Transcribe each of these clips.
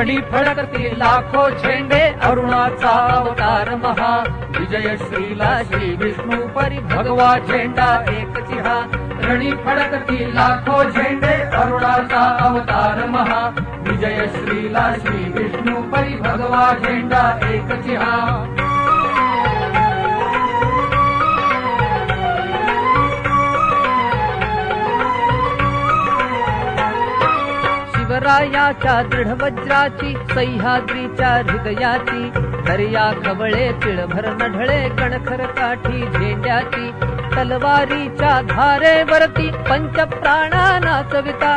रणी फडकती लाखो झेंडे, अरुणाचा अवतार महा. विजय श्रीला श्री विष्णू परी भगवा झेंडा एक चिहा. रणी फडकती लाखो झेंडे, अरुणाचा अवतार महा. विजय श्रीला श्री विष्णू परी भगवा झेंडा एक हा शिवरायाच्या दृढ वज्राची सह्याद्रीच्या हृदयाची दर्या खवळे तिळभर नढळे कणखर काठी झेंड्याची तलवारीच्या धारेवरती पंच प्राणा नाचविता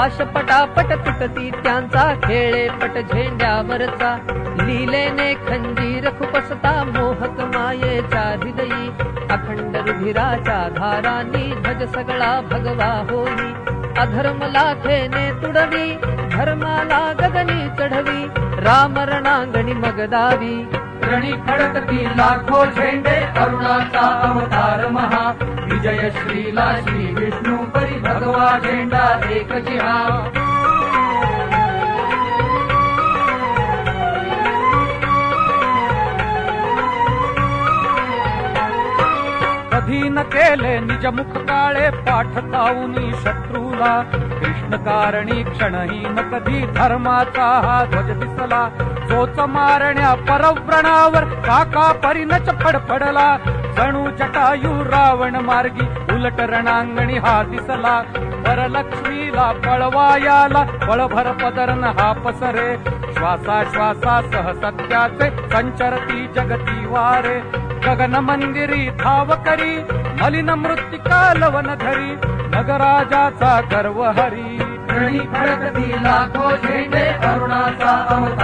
आशपटापट तुटती त्यांचा खेळे पट झेंड्यावरचा लीलेने खंजीर खुपसता मोहक मायेच्या हृदयी अखंड रुधिराच्या धारानी ध्वज सगळा भगवा होई. अधर्म लाखेने तुडवी धर्माला गगनी चढवी राम रणांगणी मगदावी रणी खडकती लाखो झेंडे अरुणाचा अवतार महा. विजय श्रीला श्री विष्णू परी भगवा झेंडा एक जिहा. न केले निज मुख काळे पाठ ताऊनी शत्रूला. कृष्ण कारणी क्षणहीन कधी धर्माचा हा ध्वज दिसला? चोच मारण्या परव्रणावर काका परिनच फडफडला. जणू जटायू रावण मार्गी उलट रणांगणी हा दिसला. वरलक्ष्मीला पळवायाला पळभर पदरन हा पसरे. श्वासा श्वासा सह सत्याचे संचरती जगती वारे. गगन मंदिरी धाव करी मलिन मृत्तिका लवन धरी नगराजाचा गर्व हरी. रणी फडकती लाखो झेंडे अरुणाचा अवतार.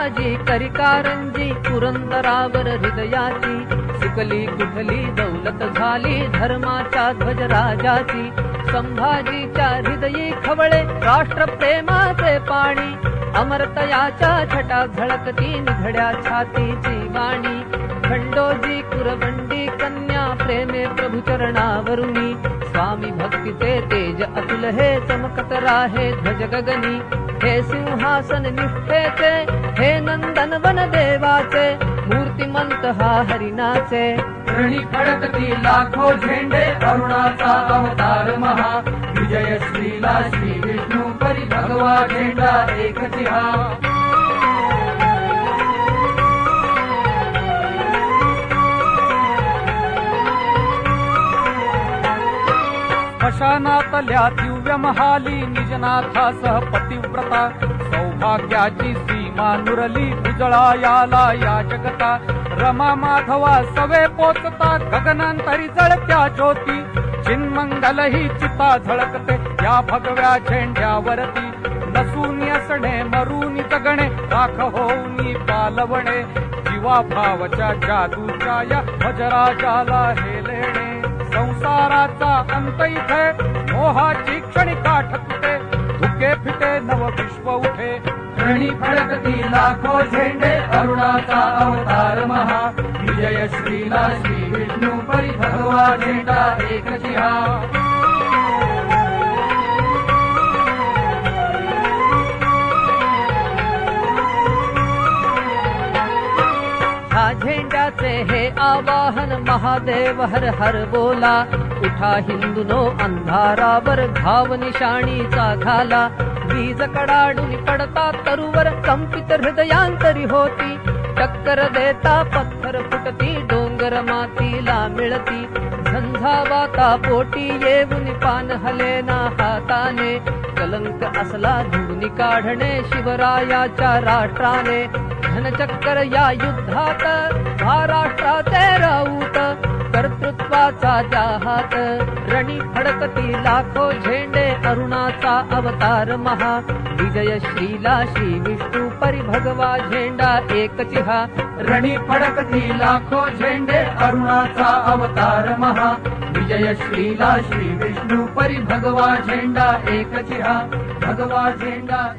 मुरारबाजी करिकारंजी पुरंदरावर हृदयाची सुकली कुठली दौलत झाली धर्माच्या ध्वजराजाची संभाजीच्या हृदयी खवळे राष्ट्रप्रेमाचे पाणी अमरतयाच्या छटा झळकती निधड्या छातीची वाणी खंडोजी कुरबंडी कन्या प्रेमे प्रभू चरणावरुणी स्वामी भक्तीचे तेज अतुल हे चमकत राहे ध्वज गगनी हे सिंहासन निष्ठेचे हे नंदन वन देवाचे, मूर्तिमंत हा हरिनाचे. रणी फडकती लाखो झेंडे, अरुणाचा अवतार महा. विजय श्रीला श्री विष्णू परी भगवा झेंडा एक जिहा स्मशानातल्या महाली निजनाथासह पतिव्रता, सौभाग्याची सीमा नुरली, उजळायाला या जगता, रमा माधवा सवे पोचता, गगनांतरी जळत्या ज्योती चिन्मंगल ही चिता झळकते, या भगव्या झेंड्यावरती, नसून असणे मरून जगणे राख होऊनी पालवणे जीवा भावच्या जादूच्या या भजराजाला हे लेणे, संसाराचा अंत इथे मोहाची क्षणी काठ तुटे धुके फिटे नव विश्व उठे। क्षणी फडकती लाखो झेंडे, अरुणाचा अवतार महा। विजय श्रीला श्री विष्णू परी भगवा झेंडा एक जिहा ह्या झेंड्याचे हे आवाहन महादेव हर हर बोला. उठा हिंदुनो अंधारावर घाव निशाणीचा घाला. वीज कडाडून पडता तरुवर कंपित हृदयांतरी होती. टक्कर देता पत्थर फुटती डोंगर मातीला मिळती. झंझावाता पोटी येऊन पान हलेना हाताने. कलंक असला धुनी काढणे शिवरायाच्या राष्ट्राने. धनचक्कर या युद्धात महाराष्ट्राचे राऊत कर्तृत्वाचा जाहात. रणी फडकती लाखो झेंडे अरुणाचा अवतार महा. विजय श्रीला श्री विष्णू परिभगवा झेंडा एक चिहा. रणी फडकती लाखो झेंडे अरुणाचा अवतार महा. विजय श्रीला श्री विष्णू परिभगवा झेंडा एक जिहा भगवा झेंडा